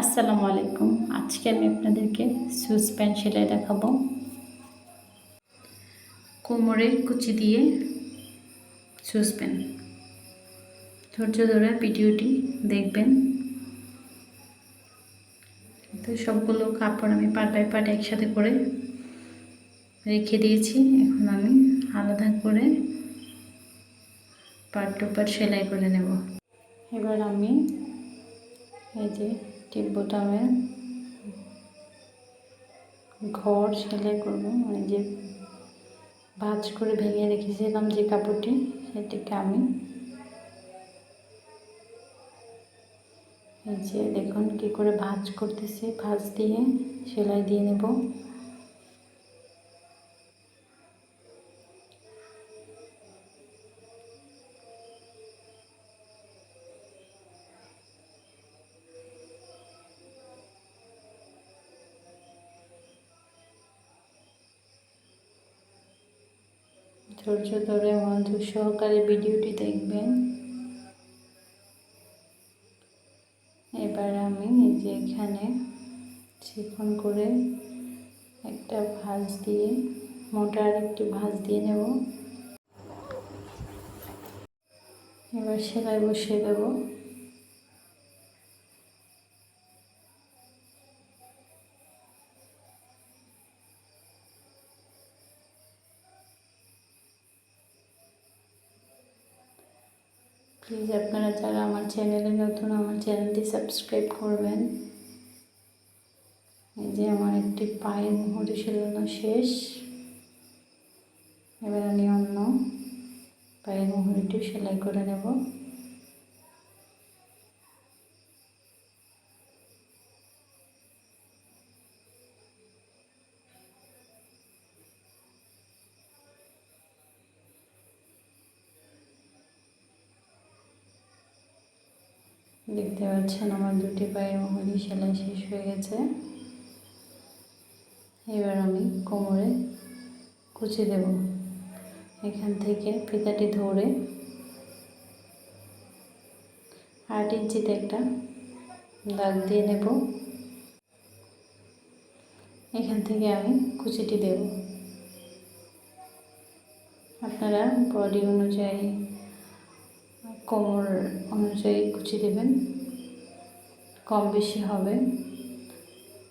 আসসালামু আলাইকুম। আজকে আমি আপনাদেরকে সুজ প্যান্ট সেলাই দেখাবো। কোমরের কুচি দিয়ে সুজ প্যান্ট। ধৈর্য ধরে ভিডিওটি দেখবেন। তো সবগুলো কাপড় আমি পাট বাই পাট একসাথে করে রেখে দিয়েছি। এখন আমি আলাদা করে পাট টু পাট সেলাই করে নেব। এবার আমি এই যে টিপ বোতামে ঘর সেলাই করব। মানে যে ভাঁজ করে ভেঙে রেখেছিলাম যে কাপড়টি, সেটিকে আমি যে দেখুন কী করে ভাঁজ করতেছি। ভাঁজ দিয়ে সেলাই দিয়ে নেব। ধৈর্য ধরে মনোযোগ সহকারে ভিডিওটি দেখবেন। এবার আমি নিজে এখানে চিকন করে একটা ভাঁজ দিয়ে, মোটা আর একটি ভাঁজ দিয়ে নেব। এবার সেলাই বসিয়ে দেবো। প্লিজ আপনারা যারা আমার চ্যানেলে নতুন, আমার চ্যানেলটি সাবস্ক্রাইব করবেন। এই যে আমার একটি পায়ের মুহুরি শেষ। এবার আমি অন্য পায়ের মুহুরিটি সেলাই করে নেব। দেখতে পাচ্ছেন আমার দুটি পায়ে মহলি সেলাই শেষ হয়ে গেছে। এবার আমি কোমরে কুচি দেব। এখান থেকে ফিতাটি ধরে আট ইঞ্চিতে একটা দাগ দিয়ে নেব। এখান থেকে আমি কুচিটি দেব। আপনারা বডি অনুযায়ী কোমর অনুযায়ী কুচি দেবেন। কম বেশি হবে।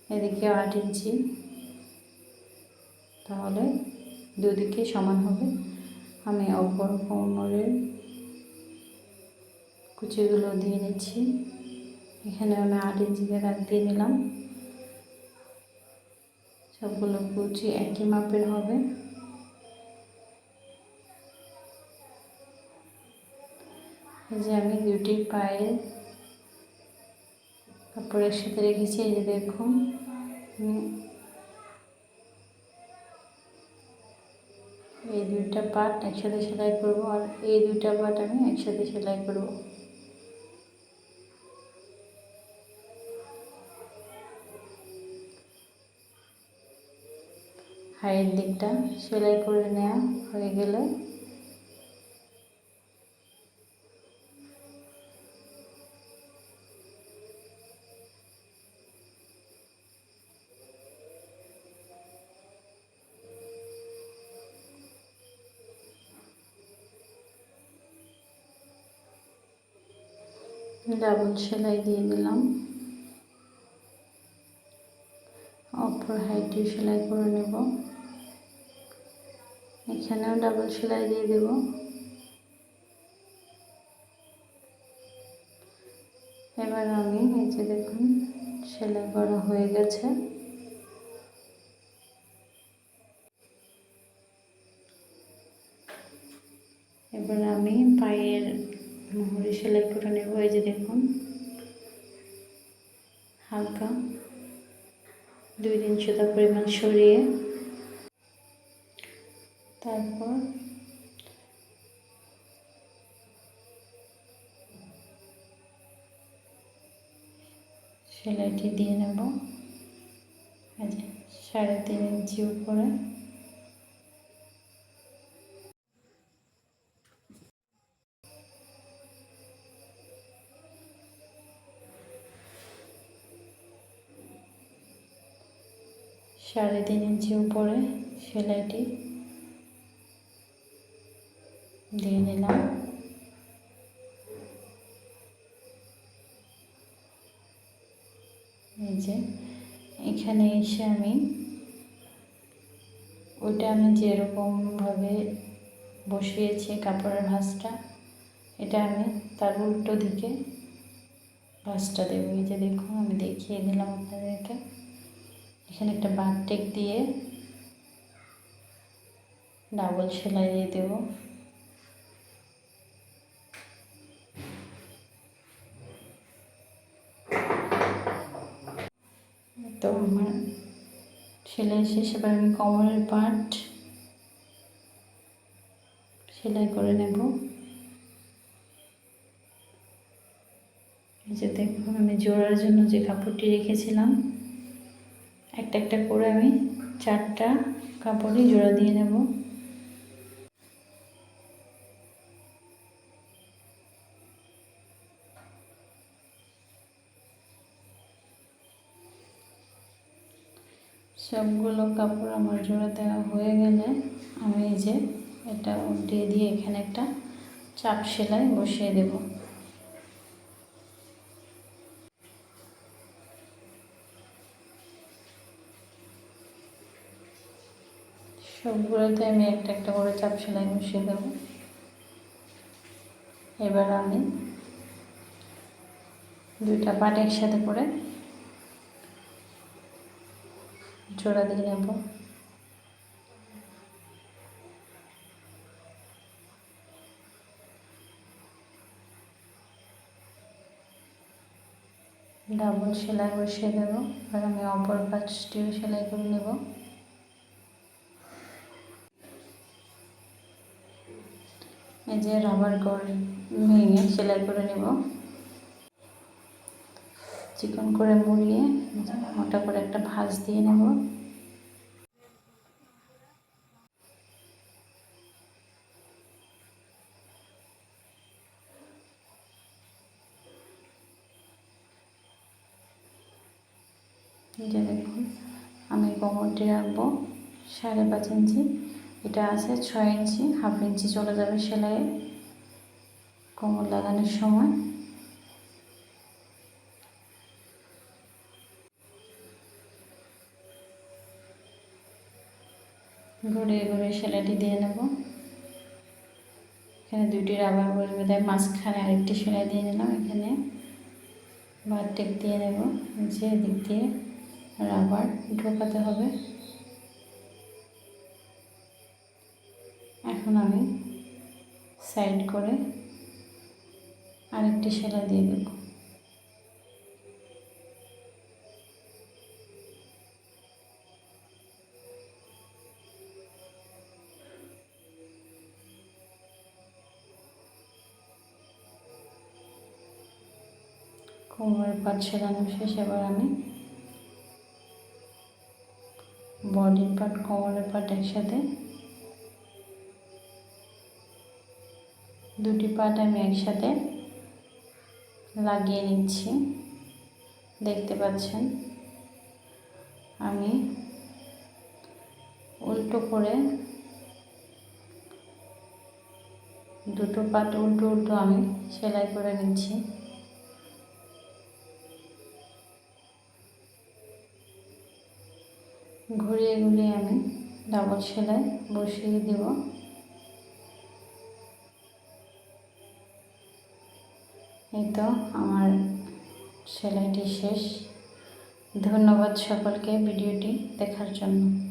এদিকে আট ইঞ্চি। তাহলে দুদিকে সমান হবে। আমি অপর কোমরের কুচিগুলো দিয়ে নিচ্ছি। এখানে আমি আট ইঞ্চিতে দাগ দিয়ে নিলাম। সবগুলো কুচি একই মাপের হবে। যে আমি দুটি পায়ে কাপড়ের সাথে রেখেছি, এই যে দেখুন। এই দুইটা পাট একসাথে সেলাই করব আর এই দুইটা পাট আমি একসাথে সেলাই করব। হাইয়ের দিকটা সেলাই করে নেওয়া হয়ে গেলে ডাবল সেলাই দিয়ে দিলাম। অপর হাইটি সেলাই করে নেব। এখানেও ডাবল সেলাই দিয়ে দেব। এবার আমি এই যে দেখুন, সেলাই করা হয়ে গেছে। এবার আমি পায়ের মোহরি সেলাই করে নেব, এই যে দেখুন। হালকা দুই দিন সুতা পরিমাণ সরিয়ে তারপর সেলাইটি দিয়ে নেব। সাড়ে তিন ইঞ্চি উপরে। সাড়ে তিন ইঞ্চি উপরে সেলাইটি দিয়ে নিলাম এই যে, এখানে এসে আমি ওইটা আমি যেরকমভাবে বসিয়েছি কাপড়ের ভাঁজটা, এটা আমি তার উল্টো দিকে ভাঁজটা দেবো। এই যে দেখুন, আমি দেখিয়ে দিলাম আপনাদেরকে। এখানে একটা বারটেক দিয়ে ডাবল সেলাই দিয়ে দেবো। তো আমার সেলাই শেষ, এবার আমি কোমরের পার্ট সেলাই করে নেব। এই যে দেখুন, আমি জোড়ার জন্য যে কাপড়টি রেখেছিলাম একটা একটা করে আমি চারটা কাপড়ই জোড়া দিয়ে নেব। সবগুলো কাপড় আমার জোড়া দেওয়া হয়ে গেলে আমি এই যে এটা উল্টিয়ে দিয়ে এখানে একটা চাপ সেলাই বসিয়ে দেব। সবগুলোতে আমি একটা একটা করে চাপ সেলাই বসিয়ে দেব। এবার আমি দুইটা পাট একসাথে করে জোড়া দিয়ে নেব। ডাবল সেলাই বসিয়ে দেব। আর আমি অপর পাঁচটিও সেলাই করে নেব। এই যে রাবার করে ভেঙে সেলাই করে নেব। চিকন করে মুড়িয়ে মোটা করে একটা ভাঁজ দিয়ে নেব। দেখুন, আমি কোমরটি রাখব সাড়ে পাঁচ ইঞ্চি। এটা আছে ছয় ইঞ্চি, হাফ ইঞ্চি চলে যাবে সেলাইয়ে কোমর লাগানোর সময়। ঘুরিয়ে ঘুরিয়ে সেলাইটি দিয়ে নেব। এখানে দুটি রাবার বসবে, তাই মাঝখানে আরেকটি সেলাই দিয়ে নিলাম। এখানে বারটেক দিয়ে নেব যে দিক দিয়ে রাবার ঢোকাতে হবে। এখন আমি সাইড করে আরেকটি সেলাই দিয়ে দেবো। কোমরের পাট সেলানো শেষ, এবার আমি বডির পাট, কোমরের পাট একসাথে দুটি পাট আমি একসাথে লাগিয়ে নিচ্ছি। দেখতে পাচ্ছেন, আমি উল্টো করে দুটো পাট উল্টো উল্টো আমি সেলাই করে নিচ্ছি। ঘুরিয়ে ঘুরিয়ে আমি ডাবল সেলাই বসিয়ে দেব। এই তো আমার সেলাইটি শেষ। ধন্যবাদ সকলকে ভিডিওটি দেখার জন্য।